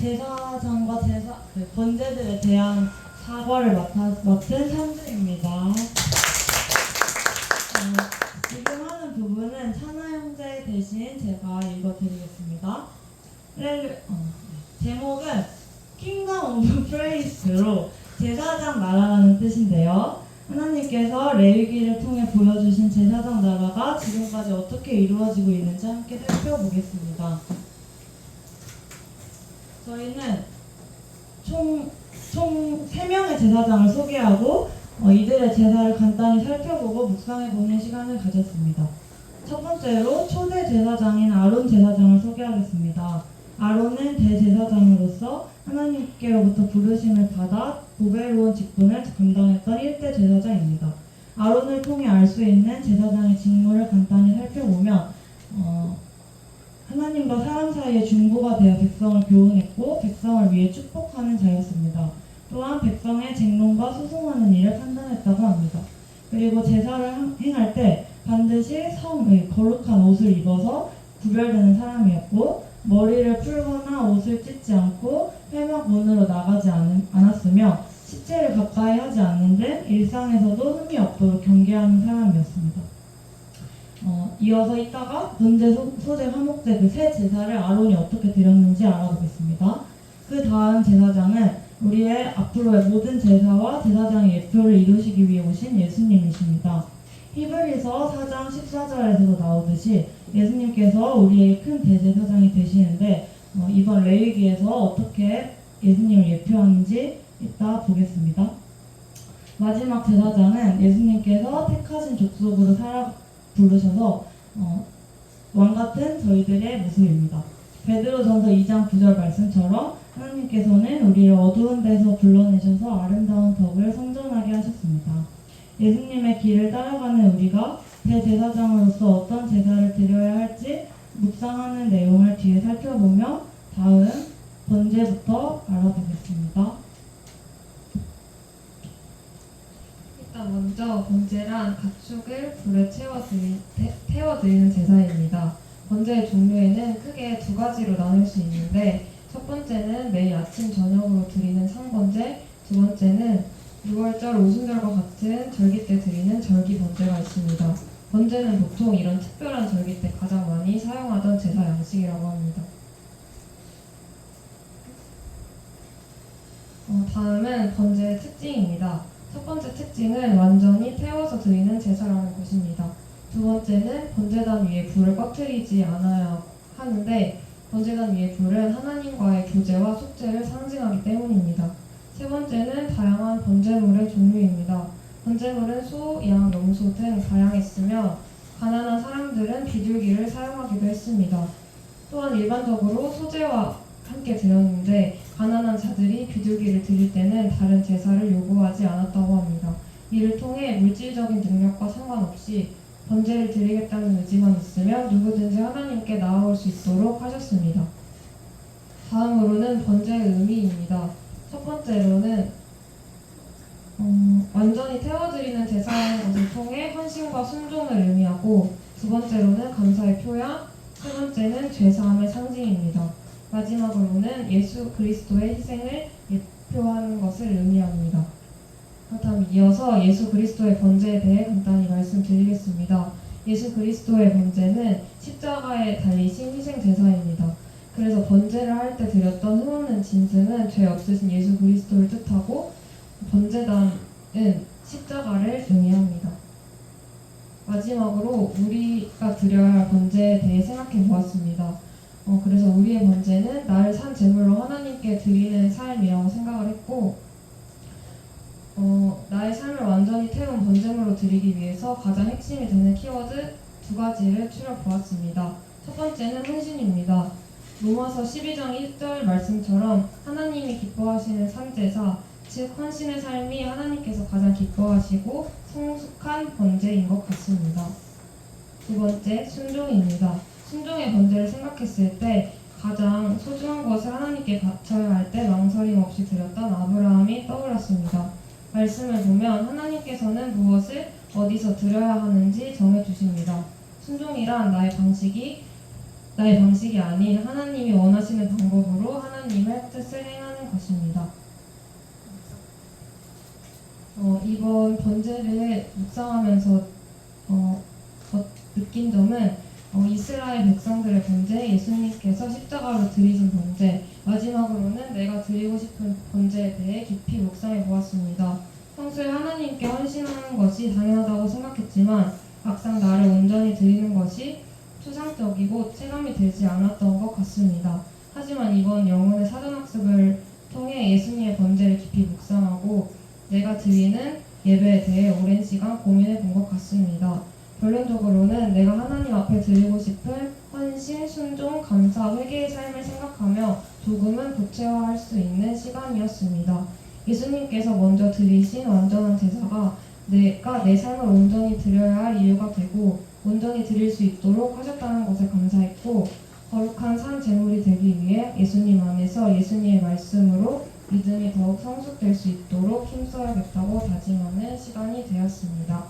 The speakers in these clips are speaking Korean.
제사장과 제사 그 번제들에 대한 사과를 맡아, 맡은 산주입니다. 어, 지금 하는 부분은 차나 형제 대신 제가 읽어드리겠습니다. 렐루, 어, 네. 제목은 킹덤 오브 프레이스로 제사장 나라라는 뜻인데요. 하나님께서 레위기를 통해 보여주신 제사장 나라가 지금까지 어떻게 이루어지고 있는지 함께 살펴보겠습니다. 저희는 총, 총 3명의 제사장을 소개하고 어, 이들의 제사를 간단히 살펴보고 묵상해보는 시간을 가졌습니다. 첫 번째로 초대 제사장인 아론 제사장을 소개하겠습니다. 아론은 대제사장으로서 하나님께로부터 부르심을 받아 보배로운 직분을 감당했던 1대 제사장입니다. 아론을 통해 알 수 있는 제사장의 직무를 간단히 살펴보면 어, 하나님과 사람 사이의 중보가 되어 백성을 교훈했고 백성을 위해 축복하는 자였습니다. 또한 백성의 쟁론과 소송하는 일을 판단했다고 합니다. 그리고 제사를 한- 행할 때 반드시 성의 거룩한 옷을 입어서 구별되는 사람이었고 머리를 풀거나 옷을 찢지 않고 회막 문으로 나가지 않, 않았으며 시체를 가까이 하지 않는 등 일상에서도 흠이 없도록 경계하는 사람이었습니다. 어, 이어서 이따가 소, 소재 화목제 그 새 제사를 아론이 어떻게 드렸는지 알아보겠습니다. 그 다음 제사장은 우리의 앞으로의 모든 제사와 제사장의 예표를 이루시기 위해 오신 예수님이십니다. 히브리서 4장 14절에서도 나오듯이 예수님께서 우리의 큰 대제사장이 되시는데 어, 이번 레위기에서 어떻게 예수님을 예표하는지 이따 보겠습니다. 마지막 제사장은 예수님께서 택하신 족속으로 살아 부르셔서 어, 왕 같은 저희들의 모습입니다. 베드로전서 2장 9절 말씀처럼 하나님께서는 우리를 어두운 데서 불러내셔서 아름다운 덕을 성전하게 하셨습니다. 예수님의 길을 따라가는 우리가 대제사장으로서 어떤 제사를 드려야 할지 묵상하는 내용을 뒤에 살펴보며 다음 번제부터 알아보겠습니다. 일단 먼저 번제란 가축을 불에 채워드리, 태, 태워드리는 제사입니다. 번제의 종류에는 크게 두 가지로 나눌 수 있는데 첫 번째는 매일 아침 저녁으로 드리는 상번제, 두 번째는 6월절 오순절과 같은 절기 때 드리는 절기 번제가 있습니다. 번제는 보통 이런 특별한 절기 때 가장 많이 사용하던 제사 양식이라고 합니다. 어, 다음은 번제의 특징입니다. 첫 번째 특징은 완전히 태워서 드리는 제사라는 것입니다. 두 번째는 번제단 위에 불을 꺼뜨리지 않아야 하는데 번제단 위에 불은 하나님과의 교제와 속죄를 상징하기 때문입니다. 세 번째는 다양한 번제물의 종류입니다. 번제물은 소, 양, 염소 등 다양했으며 가난한 사람들은 비둘기를 사용하기도 했습니다. 또한 일반적으로 소재와 함께 드렸는데 가난한 자들이 비둘기를 드릴 때는 다른 제사를 요구하지 않았다고 합니다. 이를 통해 물질적인 능력과 상관없이 번제를 드리겠다는 의지만 있으면 누구든지 하나님께 나아올 수 있도록 하셨습니다. 다음으로는 번제의 의미입니다. 첫 번째로는 음, 완전히 태워드리는 제사라는 것을 통해 헌신과 순종을 의미하고 두 번째로는 감사의 표현, 세 번째는 죄사함의 상징입니다. 마지막 으로는 예수 그리스도의 희생을 예표하는 것을 의미합니다. 다음 이어서 예수 그리스도의 번제에 대해 간단히 말씀드리겠습니다. 예수 그리스도의 번제는 십자가에 달리신 희생 제사입니다. 그래서 번제를 할 때 드렸던 흠없는 짐승은 죄 없으신 예수 그리스도를 뜻하고 번제단은 십자가를 의미합니다. 마지막으로 우리가 드려야 할 번제에 대해 생각해 보았습니다. 어, 그래서 우리의 번제는 나를 산 제물로 하나님께 드리는 삶이라고 생각을 했고, 어, 나의 삶을 완전히 태운 번제물로 드리기 위해서 가장 핵심이 되는 키워드 두 가지를 추려 보았습니다. 첫 번째는 헌신입니다. 로마서 12장 1절 말씀처럼 하나님이 기뻐하시는 산제사, 즉 헌신의 삶이 하나님께서 가장 기뻐하시고 성숙한 번제인 것 같습니다. 두 번째, 순종입니다. 순종의 번제를 생각했을 때 가장 소중한 것을 하나님께 바쳐야 할 때 망설임 없이 드렸던 아브라함이 떠올랐습니다. 말씀을 보면 하나님께서는 무엇을 어디서 드려야 하는지 정해 주십니다. 순종이란 나의 방식이 나의 방식이 아닌 하나님이 원하시는 방법으로 하나님의 뜻을 행하는 것입니다. 어, 이번 번제를 묵상하면서 어, 어, 느낀 점은 어, 이스라엘 백성들의 번제, 예수님께서 십자가로 드리신 번제, 마지막으로는 내가 드리고 싶은 번제에 대해 깊이 묵상해 보았습니다. 평소에 하나님께 헌신하는 것이 당연하다고 생각했지만 막상 나를 온전히 드리는 것이 추상적이고 체감이 되지 않았던 것 같습니다. 하지만 이번 영혼의 사전학습을 통해 예수님의 번제를 깊이 묵상하고 내가 드리는 예배에 대해 오랜 시간 고민해 본 것 같습니다. 결론적으로는 내가 하나님 앞에 드리고 싶은 헌신, 순종, 감사, 회개의 삶을 생각하며 조금은 구체화할 수 있는 시간이었습니다. 예수님께서 먼저 드리신 완전한 제사가 내가 내 삶을 온전히 드려야 할 이유가 되고 온전히 드릴 수 있도록 하셨다는 것에 감사했고 거룩한 산 제물이 되기 위해 예수님 안에서 예수님의 말씀으로 믿음이 더욱 성숙될 수 있도록 힘써야겠다고 다짐하는 시간이 되었습니다.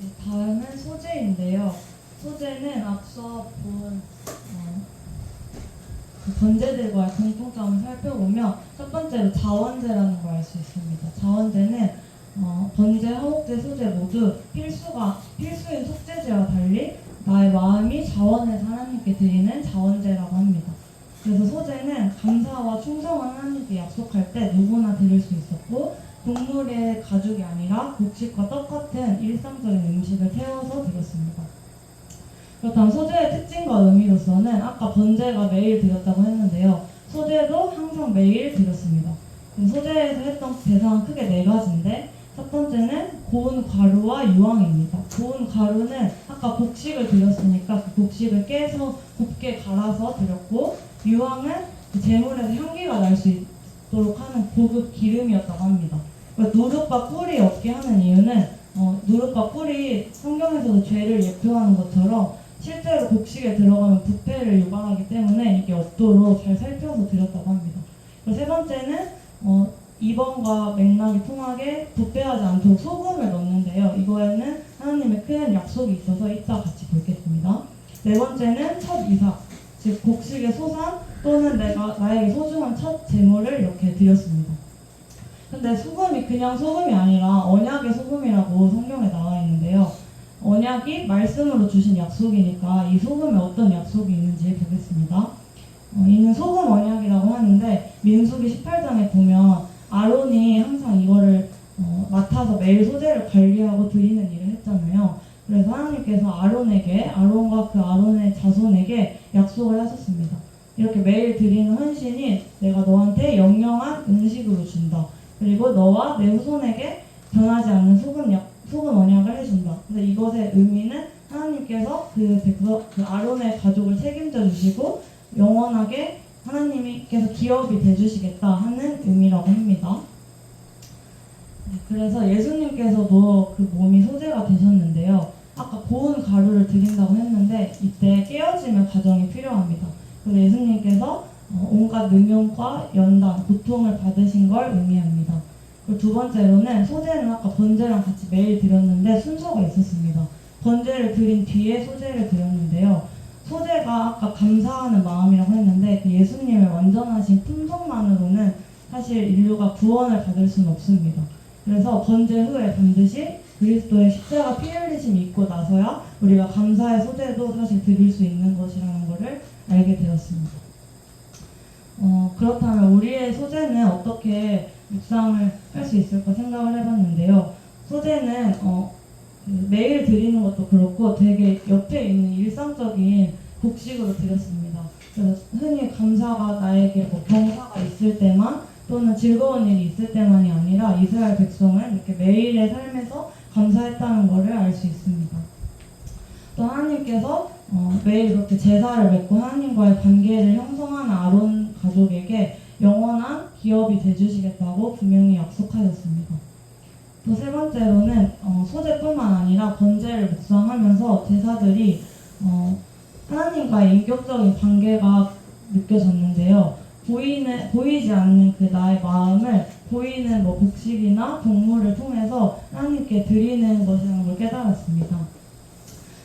네, 다음은 소재인데요. 소재는 앞서 본 어, 그 번제들과 의 공통점을 살펴보며 첫 번째로 자원제라는 걸 알 수 있습니다. 자원제는 어, 번제, 화목제, 소제 모두 필수가 필수인 속죄제와 달리 나의 마음이 자원해서 하나님께 드리는 자원제라고 합니다. 그래서 소제는 감사와 충성을 하나님께 약속할 때 누구나 드릴 수 있었고 동물의 가죽이 아니라 곡식과 떡 같은 일상적인 음식을 태워서 드렸습니다. 그렇다면 소재의 특징과 의미로서는 아까 번제가 매일 드렸다고 했는데요. 소재도 항상 매일 드렸습니다. 그럼 소재에서 했던 대상은 크게 네 가지인데 첫 번째는 고운 가루와 유황입니다. 고운 가루는 아까 곡식을 드렸으니까 그 곡식을 깨서 곱게 갈아서 드렸고 유황은 그 재물에서 향기가 날 수 있도록 하는 고급 기름이었다고 합니다. 그러니까 누룩과 꿀이 없게 하는 이유는 어, 누룩과 꿀이 성경에서도 죄를 예표하는 것처럼 실제로 곡식에 들어가면 부패를 유발하기 때문에 이게 없도록 잘 살펴서 드렸다고 합니다. 그리고 세 번째는 어, 2번과 맥락이 통하게 부패하지 않도록 소금을 넣는데요. 이거에는 하나님의 큰 약속이 있어서 이따 같이 보겠습니다. 네 번째는 첫 이삭, 즉 곡식의 소산 또는 내가 나에게 소중한 첫 제물을 이렇게 드렸습니다. 근데 소금이 그냥 소금이 아니라 언약의 소금이라고 성경에 나와 있는데요. 언약이 말씀으로 주신 약속이니까 이 소금에 어떤 약속이 있는지 보겠습니다. 어, 이는 소금 언약이라고 하는데 민수기 18장에 보면 아론이 항상 이거를 어, 맡아서 매일 소재를 관리하고 드리는 일을 했잖아요. 그래서 하나님께서 아론에게 아론과 그 아론의 자손에게 약속을 하셨습니다. 이렇게 매일 드리는 헌신이 내가 너한테 영영한 음식으로 준다. 그리고 너와 내 후손에게 변하지 않는 소금 약, 소금 언약을 해준다. 근데 이것의 의미는 하나님께서 그 백성, 그 아론의 가족을 책임져 주시고 영원 하나님께서 기업이 돼주시겠다 하는 의미라고 합니다. 네, 그래서 예수님께서도 그 몸이 소재가 되셨는데요. 아까 고운 가루를 드린다고 했는데 이때 깨어짐의 과정이 필요합니다. 그래서 예수님께서 어, 온갖 능용과 연단, 고통을 받으신 걸 의미합니다. 그리고 두 번째로는 소재는 아까 번제랑 같이 매일 드렸는데 순서가 있었습니다. 번제를 드린 뒤에 소재를 드렸는데요. 소재가 아까 감사하는 그 완전하신 품성만으로는 사실 인류가 구원을 받을 수는 없습니다. 그래서 번제 후에 반드시 그리스도의 십자가 피 흘리심이 있고 나서야 우리가 감사의 소재도 사실 드릴 수 있는 것이라는 것을 알게 되었습니다. 어, 그렇다면 우리의 소재는 어떻게 묵상을 할 수 있을까 생각을 해봤는데요. 소재는 어, 그 매일 드리는 것도 그렇고 되게 옆에 있는 일상적인 곡식으로 드렸습니다. 흔히 감사가 나에게 뭐 병사가 있을 때만 또는 즐거운 일이 있을 때만이 아니라 이스라엘 백성을 이렇게 매일의 삶에서 감사했다는 것을 알 수 있습니다. 또 하나님께서 어, 매일 이렇게 제사를 맺고 하나님과의 관계를 형성하는 아론 가족에게 영원한 기업이 돼주시겠다고 분명히 약속하셨습니다. 또 세 번째로는 어, 소재뿐만 아니라 번제를 묵상하면서 제사들이 어, 하나님과의 인격적인 관계가 느껴졌는데요. 보이는 보이지 않는 그 나의 마음을 보이는 뭐 곡식이나 동물을 통해서 하나님께 드리는 것이라는 걸 깨달았습니다.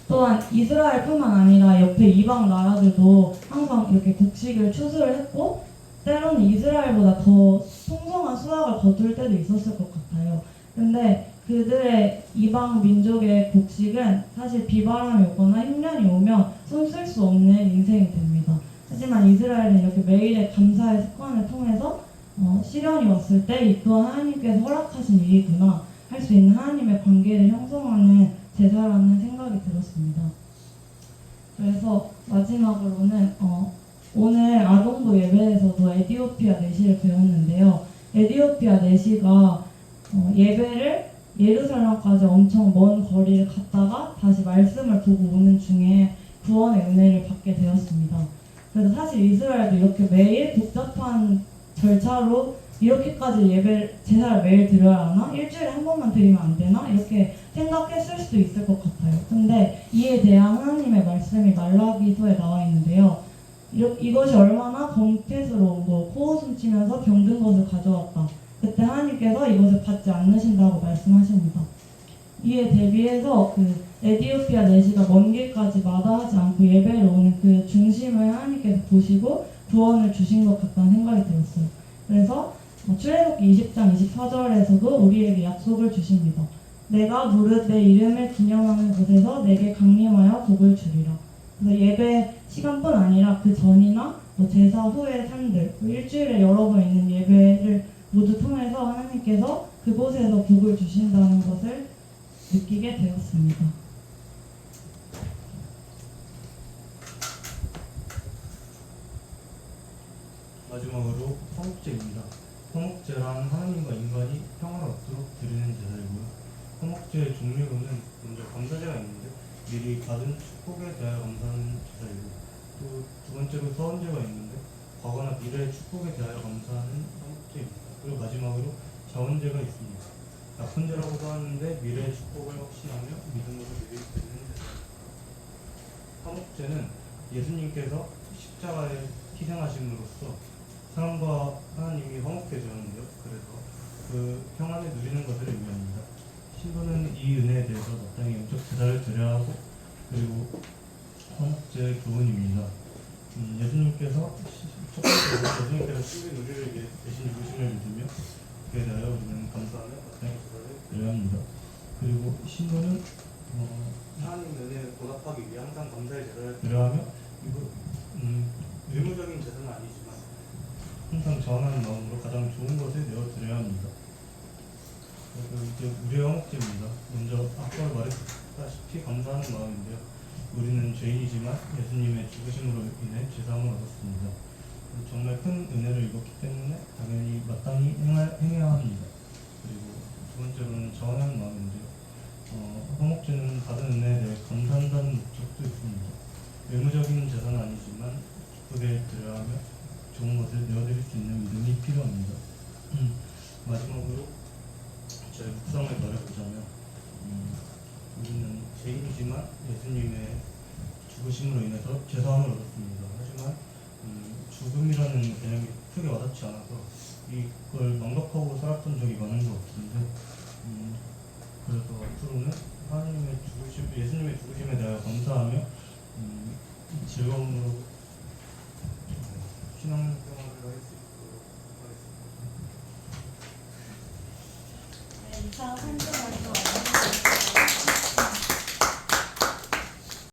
또한 이스라엘뿐만 아니라 옆에 이방 나라들도 항상 이렇게 곡식을 추수를 했고 때로는 이스라엘보다 더 풍성한 수확을 거둘 때도 있었을 것 같아요. 근데 그들의 이방 민족의 곡식은 사실 비바람이 오거나 흉년이 오면 손쓸수 없는 인생이 됩니다. 하지만 이스라엘은 이렇게 매일의 감사의 습관을 통해서 어, 시련이 왔을 때 이 또한 하나님께서 허락하신 일이구나 할 수 있는 하나님의 관계를 형성하는 제사라는 생각이 들었습니다. 그래서 마지막으로는 어, 오늘 아동부 예배에서도 에디오피아 내시를 배웠는데요. 에디오피아 내시가 어, 예배를 예루살렘까지 엄청 먼 거리를 갔다가 다시 말씀을 보고 오는 중에 구원의 은혜를 받게 되었습니다. 그래서 사실 이스라엘도 이렇게 매일 복잡한 절차로 이렇게까지 예배 제사를 매일 드려야 하나? 일주일에 한 번만 드리면 안 되나? 이렇게 생각했을 수도 있을 것 같아요. 근데 이에 대한 하나님의 말씀이 말라기서에 나와 있는데요. 이것이 얼마나 범죄스러운고 코웃음 치면서 병든 것을 가져왔다. 그때 하나님께서 이것을 받지 않으신다고 말씀하십니다. 이에 대비해서 그 에디오피아 내시가 먼 길까지 마다하지 않고 예배를 오는 그 중심을 하나님께서 보시고 구원을 주신 것 같다는 생각이 들었어요. 그래서 어, 출애굽기 20장 24절에서도 우리에게 약속을 주십니다. 내가 무릇 내 이름을 기념하는 곳에서 내게 강림하여 복을 주리라. 그래서 예배 시간뿐 아니라 그 전이나 뭐 제사 후의 삶들, 뭐 일주일에 여러 번 있는 예배를 모두 통해서 하나님께서 그곳에서 복을 주신다는 것을 느끼게 되었습니다. 마지막으로 화목제입니다. 화목제란 하나님과 인간이 평화롭도록 드리는 제사이고요. 화목제의 종류로는 먼저 감사제가 있는데 미리 받은 축복에 대하여 감사하는 제사이고 또 두 번째로 서원제가 있는데 과거나 미래의 축복에 대하여 감사하는 화목제입니다. 그리고 마지막으로 자원제가 있습니다. 약혼제라고도 하는데 미래의 축복을 확신하며 믿음으로 드리는 제사. 화목제는 예수님께서 십자가에 희생하심으로써 사람과 하나님이 화목해졌는데요. 그래서 그 평안을 누리는 것을 의미합니다. 신부는 이 은혜에 대해서 마땅히 영적 제사를 드려야 하고 그리고 화목제의 교훈입니다. 음, 예수님께서 시- 첫 번째로 예수님께서 신부인 우리를 위해 대신 죽으심을 믿으며 그에 대하여 우리는 감사하며 마땅히 제사를 드려야 합니다. 그리고 신부는 어, 하나님 은혜에 보답하기 위해 항상 감사의 제사를 드려야 하며 이거 음, 의무적인 제사는 아니지만 항상 전하는 마음으로 가장 좋은 것을 내어드려야 합니다. 그리고 이제 우리의 화목제입니다. 먼저 아까 말했다시피 감사하는 마음인데요. 우리는 죄인이지만 예수님의 죽으심으로 인해 죄사함을 얻었습니다. 정말 큰 은혜를 입었기 때문에 당연히 마땅히 행하, 행해야 합니다. 그리고 두 번째로는 전하는 마음인데요. 어, 화목제는 받은 은혜에 대해 감사한다는 목적도 있습니다. 의무적인 제사는 아니지만 기쁘게 드려야 하며 좋은 것을 내어드릴 수 있는 믿음이 필요합니다. 음, 마지막으로 저희 묵상을 말해보자면 음, 우리는 죄인이지만 예수님의 죽으심으로 인해서 죄사함을 얻었습니다. 하지만 음, 죽음이라는 개념이 크게 와닿지 않아서 이걸 망각하고 살았던 적이 많은 것 같은데 음, 그래서 앞으로는 하나님의 죽으심, 예수님의 죽으심에 대하여 감사하며 음, 즐거움으로 수있